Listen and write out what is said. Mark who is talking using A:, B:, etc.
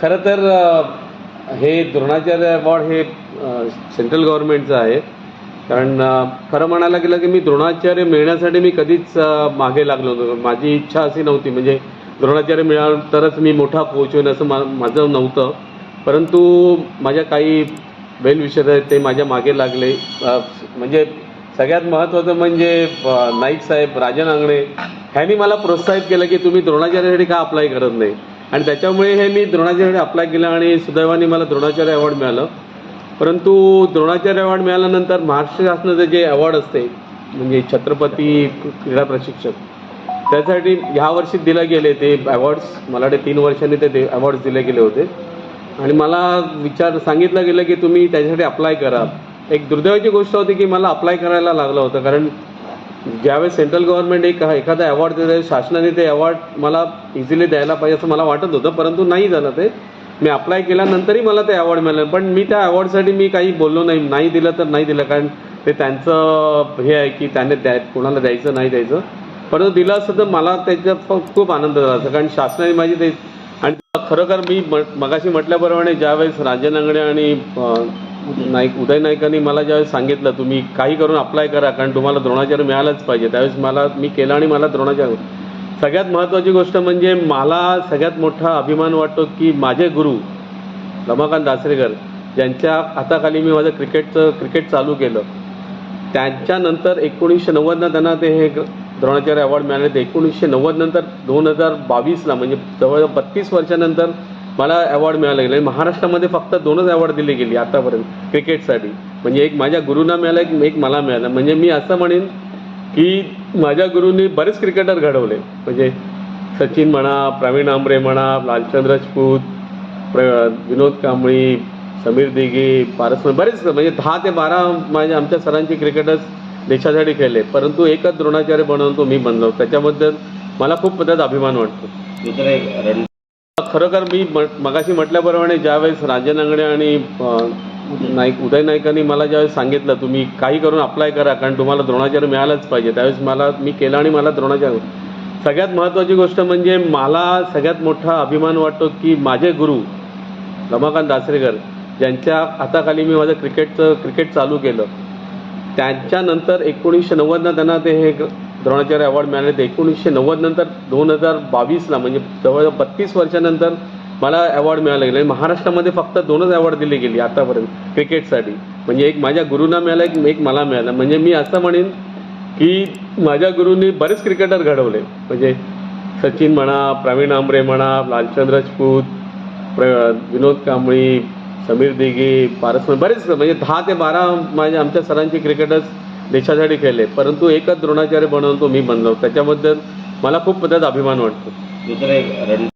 A: खरं तर हे द्रोणाचार्य अवॉर्ड हे सेंट्रल गव्हर्नमेंटचं आहे. कारण खरं म्हणायला गेलं की मी द्रोणाचार्य मिळण्यासाठी मी कधीच मागे लागलो नव्हतो. माझी इच्छा अशी नव्हती. म्हणजे द्रोणाचार्य मिळालं तरच मी मोठा कोच होईन असं मा माझं नव्हतं. परंतु माझ्या काही वेल विषय आहेत ते माझ्या मागे लागले. म्हणजे सगळ्यात महत्त्वाचं म्हणजे नाईक साहेब राजन आंगणे ह्यांनी मला प्रोत्साहित केलं की तुम्ही द्रोणाचार्यासाठी का अप्लाय करत नाही? आणि त्याच्यामुळे हे मी द्रोणाचार्यासाठी अप्लाय केलं आणि सुदैवाने मला द्रोणाचार्य अवॉर्ड मिळालं. परंतु द्रोणाचार्य अवॉर्ड मिळाल्यानंतर महाराष्ट्र शासनाचं जे अवॉर्ड असते म्हणजे छत्रपती क्रीडा प्रशिक्षक त्यासाठी ह्या वर्षी दिले गेले ते अवॉर्ड्स मला वाटते तीन वर्षांनी ते अवॉर्ड्स दिले गेले होते. आणि मला विचार सांगितलं गेलं की तुम्ही त्याच्यासाठी अप्लाय करा. एक दुर्दैवाची गोष्ट होती की मला अप्लाय करायला लागलं होतं कारण ज्यावेळेस सेंट्रल गव्हर्नमेंट एक एखादा अवॉर्ड देते शासनाने ते अवॉर्ड मला इझिली द्यायला पाहिजे असं मला वाटत होतं परंतु नाही झालं ते. मी अप्लाय केल्यानंतरही मला ते अवॉर्ड मिळालं पण मी त्या अवॉर्डसाठी मी काही बोललो नाही नाही दिलं तर नाही दिलं कारण ते त्यांचं हे आहे की त्याने द्या कोणाला द्यायचं नाही द्यायचं. परंतु दिलं असतं तर मला त्याच्यात खूप आनंद झाला असता कारण शासनाने माझी ते आणि खरोखर मी मगाशी म्हटल्याप्रमाणे ज्यावेळेस राजन आणि नाईक उदय नाईकांनी मला ज्यावेळेस सांगितलं तुम्ही काही करून अप्लाय करा कारण तुम्हाला द्रोणाचार्य मिळालंच पाहिजे. त्यावेळेस मला मी केलं आणि मला द्रोणाचार्य सगळ्यात महत्त्वाची गोष्ट म्हणजे मला सगळ्यात मोठा अभिमान वाटतो की माझे गुरु रमाकांत दासरेकर ज्यांच्या हाताखाली मी माझं क्रिकेटचं क्रिकेट चालू केलं. त्यांच्यानंतर एकोणीसशे नव्वदनं त्यांना ते हे द्रोणाचार्य अवॉर्ड मिळाले. ते एकोणीसशे नव्वद नंतर दोन हजार बावीसला म्हणजे जवळ बत्तीस वर्षानंतर मला अवॉर्ड मिळाला गेला महाराष्ट्रामध्ये फक्त दोनच अवॉर्ड दिली गेली आतापर्यंत क्रिकेटसाठी म्हणजे एक माझ्या गुरूंना मिळाला एक एक मला मिळाला. म्हणजे मी असं म्हणेन की माझ्या गुरूंनी बरेच क्रिकेटर घडवले. म्हणजे सचिन म्हणा प्रवीण आंबरे म्हणा लालचंद राजपूत प्र विनोद कांबळी समीर दिघे पारस बरेच म्हणजे दहा ते बारा माझ्या आमच्या सरांचे क्रिकेटर्स देशासाठी खेळले. परंतु एकच द्रोणाचार्य बनवून तो मी बनलो त्याच्याबद्दल मला खूप पद्धत अभिमान वाटतो. खरोखर मी म मगाशी म्हटल्याप्रमाणे ज्यावेळेस राजन आणि नाईक उदय नाईकांनी मला ज्यावेळेस सांगितलं तुम्ही काही करून अप्लाय करा कारण तुम्हाला द्रोणाचार्य मिळालंच पाहिजे. त्यावेळेस मला मी केलं आणि मला द्रोणाचार्य सगळ्यात महत्त्वाची गोष्ट म्हणजे मला सगळ्यात मोठा अभिमान वाटतो की माझे गुरु रमाकांत दासरेकर ज्यांच्या हाताखाली मी माझं क्रिकेटचं क्रिकेट चालू केलं. त्यांच्यानंतर एकोणीसशे नव्वदनं त्यांना ते हे द्रोणाचार्य अवॉर्ड मिळाले ते एकोणीसशे नव्वद नंतर दोन हजार बावीसला म्हणजे जवळजवळ बत्तीस वर्षानंतर मला अवॉर्ड मिळाला गेला. आणि महाराष्ट्रामध्ये फक्त दोनच अवॉर्ड दिले गेली आतापर्यंत क्रिकेटसाठी. म्हणजे एक माझ्या गुरूंना मिळाला एक एक मला मिळाला. म्हणजे मी असं म्हणेन की माझ्या गुरूंनी बरेच क्रिकेटर घडवले. म्हणजे सचिन म्हणा प्रवीण आंबरे म्हणा लालचंद राजपूत प्र विनोद कांबळी समीर दिघे पारस बरेच म्हणजे दहा ते बारा माझ्या आमच्या सरांचे क्रिकेटर्स देशासाठी खेळले. परंतु एकच द्रोणाचार्य बनवून तो मी बनलो. त्याच्याबद्दल मला खूप त्याचा अभिमान वाटतो.
B: दुसरं एक रण